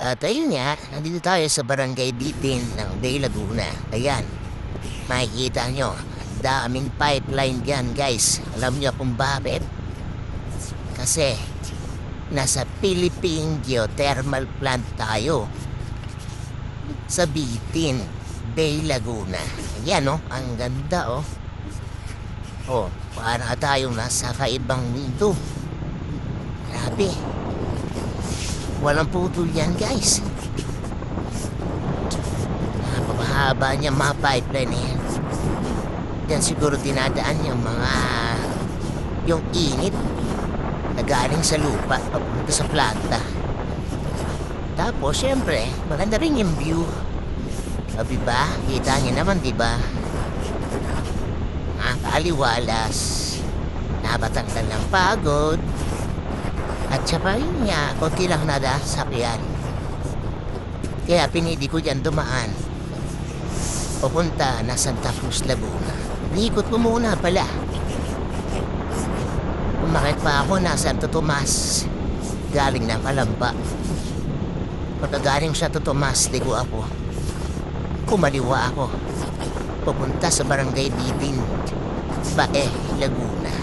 At ayun nga, nandito tayo sa barangay Bitin ng Bay Laguna. Ayan, makikita nyo, daming pipeline dyan guys. Alam nyo kung bakit? Kasi, nasa Philippine Geothermal Plant tayo. Sa Bitin, Bay Laguna. Ayan oh, ang ganda oh. Oh, para tayong nasa kaibang mundo. Grabe. Walang putol yan, guys. Napakahaba niya mga pipeline na yan. Yan siguro dinadaan yung mga... yung init na galing sa lupa papunta sa planta. Tapos, syempre, maganda rin yung view. Sabi ba? Kita niyo naman, di ba? Nakakaliwalas. Nabatanggal ng pagod. At saka yun nga, konti lang nada sakyan. Kaya pinili ko dyan dumaan. Pupunta na Santa Cruz, Laguna. Ikot ko muna pala. Umakit pa ako na Santo Tomas. Galing ng Kalamba. Pagkagaling sa Santo Tomas, ligo ako. Kumaliwa ako. Pupunta sa Barangay Bitin. Bae, Laguna.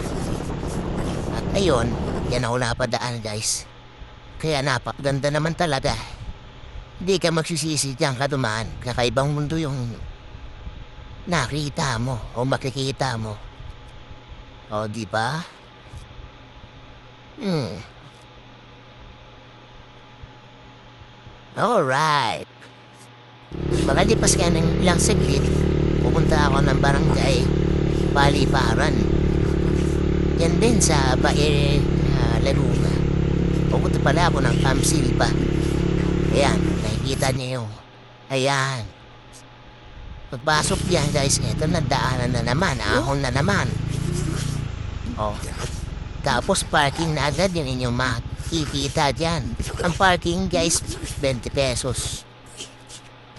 At ayun, yan ako napadaan guys. Kaya napakaganda naman talaga. Hindi ka magsisisi diyan ka dumaan. Kakaibang mundo yung nakita mo o makikita mo. O, di ba? Hmm. Alright. Makalipas ka ng ilang saglit, pupunta ako ng barangay Paliparan. Yan din sa uh, Laguna. Pupunta pala ako ng Camp Silva. Ayan, nakikita niyo. Ayan. Pagpasok diyan guys, eto na daanan na naman, ahon na naman. Oh. Tapos parking na agad yun inyong makikita dyan. Ang parking guys, 20 pesos.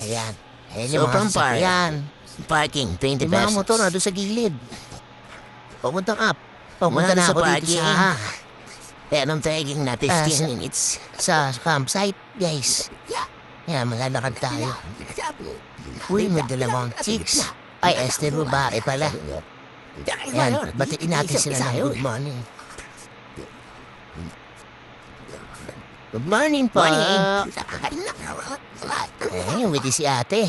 Ayan. Ayan yung So, mga sasakyan. Parking, 20 Yung mga pesos. motor na doon sa gilid. Pumunta ka. Pumunta na sa ako dito parking. sa, Kaya nung tagging na 15 Ah, sa- minutes. sa campsite, guys. Yan, maglalakad tayo. Uy, may dalawang chicks. Ay, este babae pala. Yan, batiin natin sila ng good morning. Good morning po. Morning. Eh, witi si ate.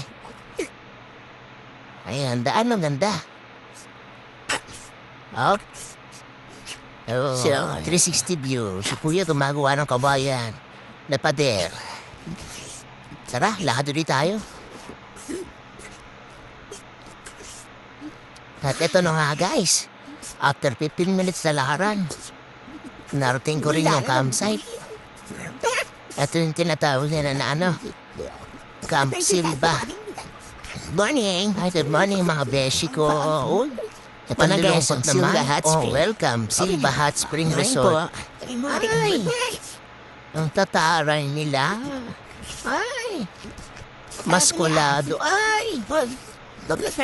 Ayan, daan ang ganda. Oh. Oh, Sure. 360 view. Si kuya gumagawa ng kabayan. Na pader. Tara, lakad ulit tayo. At ito na nga guys. After 15 minutes na lakaran, narating ko rin yung campsite. Ito yung tinatawag nila na ano, Camp Silva. Morning! Hi, good morning mga beshi ko. Uy, ito na. Silva Hot Oh, Spring. welcome, Silva Hot Spring Resort. Ay! Ang tataray nila. Ay! Maskulado. Ay!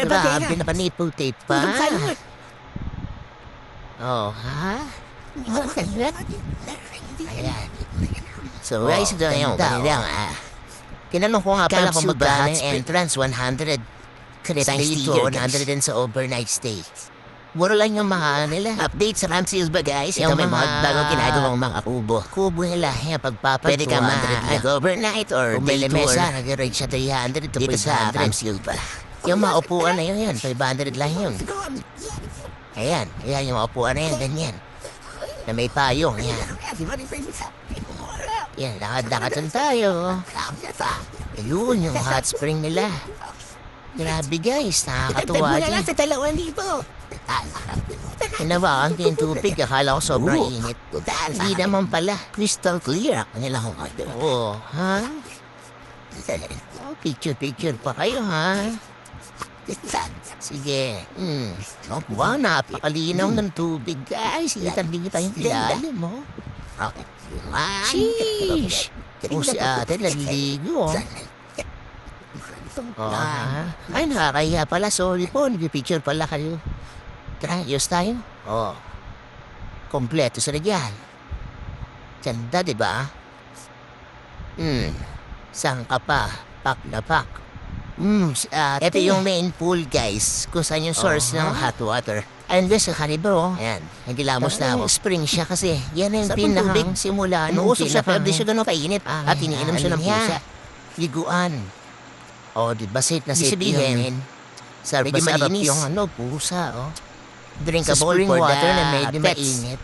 Grabe na paniputi pa. Oh, ha? Ayan. So, guys, ito na yung kanilang, ah. Kinanong ko nga pala kung magkano entrance, 100. Times Stay two to year, 100 din sa overnight stay. Mura lang yung mga ano nila. Update sa Camp Silva guys. Yung Ito may mga mga- bagong ginagawang mga kubo. Kubo nila, yan, pagpapag Pwede ka 200 lang. mag-overnight or day tour. lemesa, nag-rate siya 300 to Dito sa 500. Camp Silva. Yung mga upuan na yun, yan, 500 lang yun. Ayan, ayan yung mga upuan na yan, ganyan. Na may payong, yan. Yan, lakad-lakad tayo. Ayun, yung hot spring nila. Grabe guys, nakakatuwa din. lang sa dalawang libo. Hinawakan ko yung tubig, akala ko sobrang init. Hindi naman pala. Crystal clear ang kanilang order. Oo, ha? Oh, picture-picture pa kayo, ha? Sige. Oh, wow, napakalinaw ng tubig, guys. Kitang-kita yung ilalim, mo. Sheesh! O si ate, naliligo, oh. Oh, ha? Ay, nakakahiya pala. Sorry po, nagpipicture pala kayo. Tara, ayos tayo. Oh. Kompleto sa nagyan. Ganda, di ba? Hmm. Saan ka pa? Pak na pak. Mm, uh, ito yung main pool, guys. Kung saan yung source ng hot water. And this sa kanibro. Ayan, nagilamos na ako. Spring siya kasi. Yan Sa pinakang simula. Nung usok pinakang- di siya ganun kainit. Ah, at iniinom siya ng ano pusa. Liguan. O, di ba safe na safe yun? Masarap malinis. yung ano, pusa, oh. Drinkable spring for water the na medyo pets. mainit.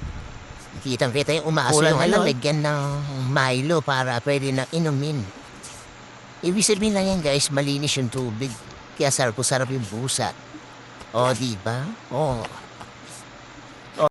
Kitang kita yung umaso Kulang yung ano, lagyan ng Milo para pwede na inumin. Ibig sabihin lang yan guys, malinis yung tubig. Kaya sarap sarap yung busa. O, di ba? O,